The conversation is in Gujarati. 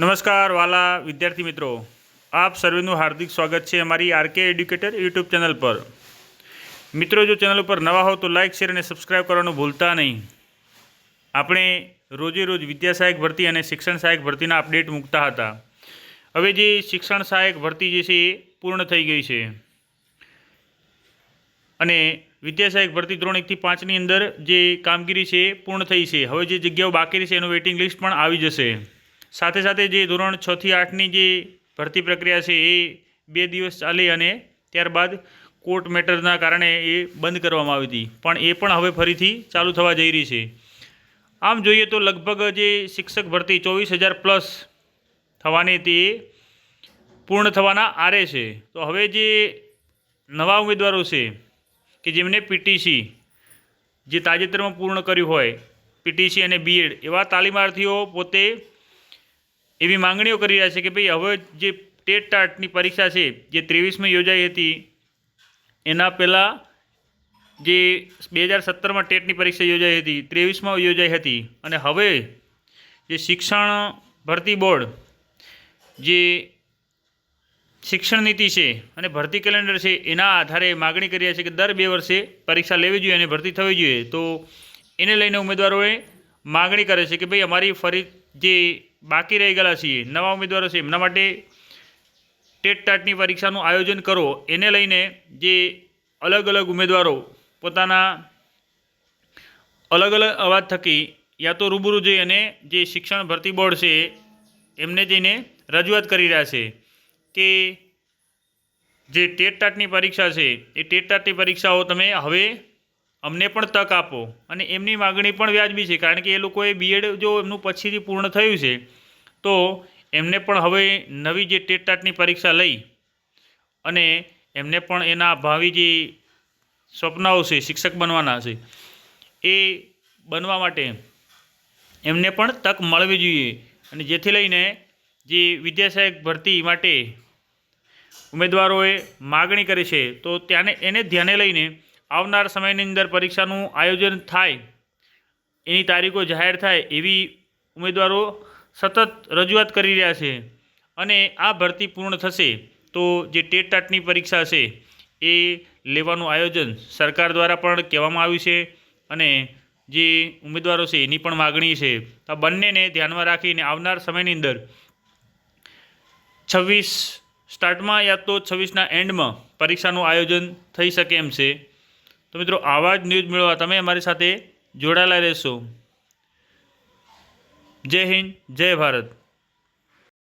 નમસ્કાર વાલા વિદ્યાર્થી મિત્રો. આપ સર્વેનું હાર્દિક સ્વાગત છે અમારી આરકે એડ્યુકેટર યુટ્યુબ ચેનલ પર. મિત્રો, જો ચેનલ ઉપર નવા હો તો લાઇક શેર અને સબસ્ક્રાઇબ કરવાનું ભૂલતા નહીં. આપણે રોજે રોજ વિદ્યા સહાયક ભરતી અને શિક્ષણ સહાયક ભરતીના અપડેટ મૂકતા હતા. હવે જે શિક્ષણ સહાયક ભરતી જે છે એ પૂર્ણ થઈ ગઈ છે. અને વિદ્યા સહાયક ભરતી ધોરણ એકથી પાંચની અંદર જે કામગીરી છે એ પૂર્ણ થઈ છે. હવે જે જગ્યાઓ બાકી છે એનું વેઇટિંગ લિસ્ટ પણ આવી જશે. સાથે સાથે જે ધોરણ છથી આઠની જે ભરતી પ્રક્રિયા છે એ બે દિવસ ચાલી અને ત્યારબાદ કોર્ટ મેટરના કારણે એ બંધ કરવામાં આવી હતી. પણ એ પણ હવે ફરીથી ચાલુ થવા જઈ રહી છે. આમ જોઈએ તો લગભગ જે શિક્ષક ભરતી ચોવીસ હજાર પ્લસ થવાની તે પૂર્ણ થવાના આરે છે. તો હવે જે નવા ઉમેદવારો છે કે જેમને પીટીસી જે તાજેતરમાં પૂર્ણ કર્યું હોય પીટીસી અને બીએડ એવા તાલીમાર્થીઓ પોતે એવી માંગણીઓ કરી રહ્યા છે કે ભાઈ હવે જે ટેટ ટાટની પરીક્ષા છે, જે ત્રેવીસમાં યોજાઈ હતી, એના પહેલાં જે બે હજાર સત્તરમાં ટેટની પરીક્ષા યોજાઈ હતી, ત્રેવીસમાં યોજાઈ હતી, અને હવે જે શિક્ષણ ભરતી બોર્ડ, જે શિક્ષણ નીતિ છે અને ભરતી કેલેન્ડર છે, એના આધારે માગણી કરી રહ્યા છે કે દર બે વર્ષે પરીક્ષા લેવી જોઈએ અને ભરતી થવી જોઈએ. તો એને લઈને ઉમેદવારોએ માગણી કરે છે કે ભાઈ અમારી ફરી જે બાકી રહી ગયેલા છીએ, નવા ઉમેદવારો છે, એમના માટે ટેટ ટાટની પરીક્ષાનું આયોજન કરો. એને લઈને જે અલગ અલગ ઉમેદવારો પોતાના અલગ અલગ અવાજ થકી યા તો રૂબરૂ જઈ અને જે શિક્ષણ ભરતી બોર્ડ છે, એમને જઈને રજૂઆત કરી રહ્યા છે કે જે ટેટ ટાટની પરીક્ષા છે, એ ટેટ ટાટની પરીક્ષાઓ તમે હવે અમને પણ તક આપો. અને એમની માગણી પણ વ્યાજબી છે. કારણ કે એ લોકોએ બીએડ જો એમનું પછીથી પૂર્ણ થયું છે, તો એમને પણ હવે નવી જે ટેટ ટાટની પરીક્ષા લઈ અને એમને પણ એના ભાવિ જે સ્વપ્નાઓ છે, શિક્ષક બનવાના છે, એ બનવા માટે એમને પણ તક મળવી જોઈએ. અને જેથી લઈને જે વિદ્યાસહાયક ભરતી માટે ઉમેદવારોએ માગણી કરી છે, તો ત્યાંને એને ધ્યાને લઈને આવનાર સમયની અંદર પરીક્ષાનું આયોજન થાય, એની તારીખો જાહેર થાય એવી ઉમેદવારો સતત રજૂઆત કરી રહ્યા છે. અને આ ભરતી પૂર્ણ થશે તો જે ટેટ ટાટની પરીક્ષા છે એ લેવાનું આયોજન સરકાર દ્વારા પણ કહેવામાં આવ્યું છે અને જે ઉમેદવારો છે એની પણ માગણી છે. આ બંનેને ધ્યાનમાં રાખીને આવનાર સમયની અંદર છવ્વીસ સ્ટાર્ટમાં યા તો છવ્વીસના એન્ડમાં પરીક્ષાનું આયોજન થઈ શકે એમ છે. તો મિત્રો, આવા જ ન્યૂઝ મેળવવા તમે અમારી સાથે જોડાયેલા રહેશો. જય હિન્દ, જય ભારત.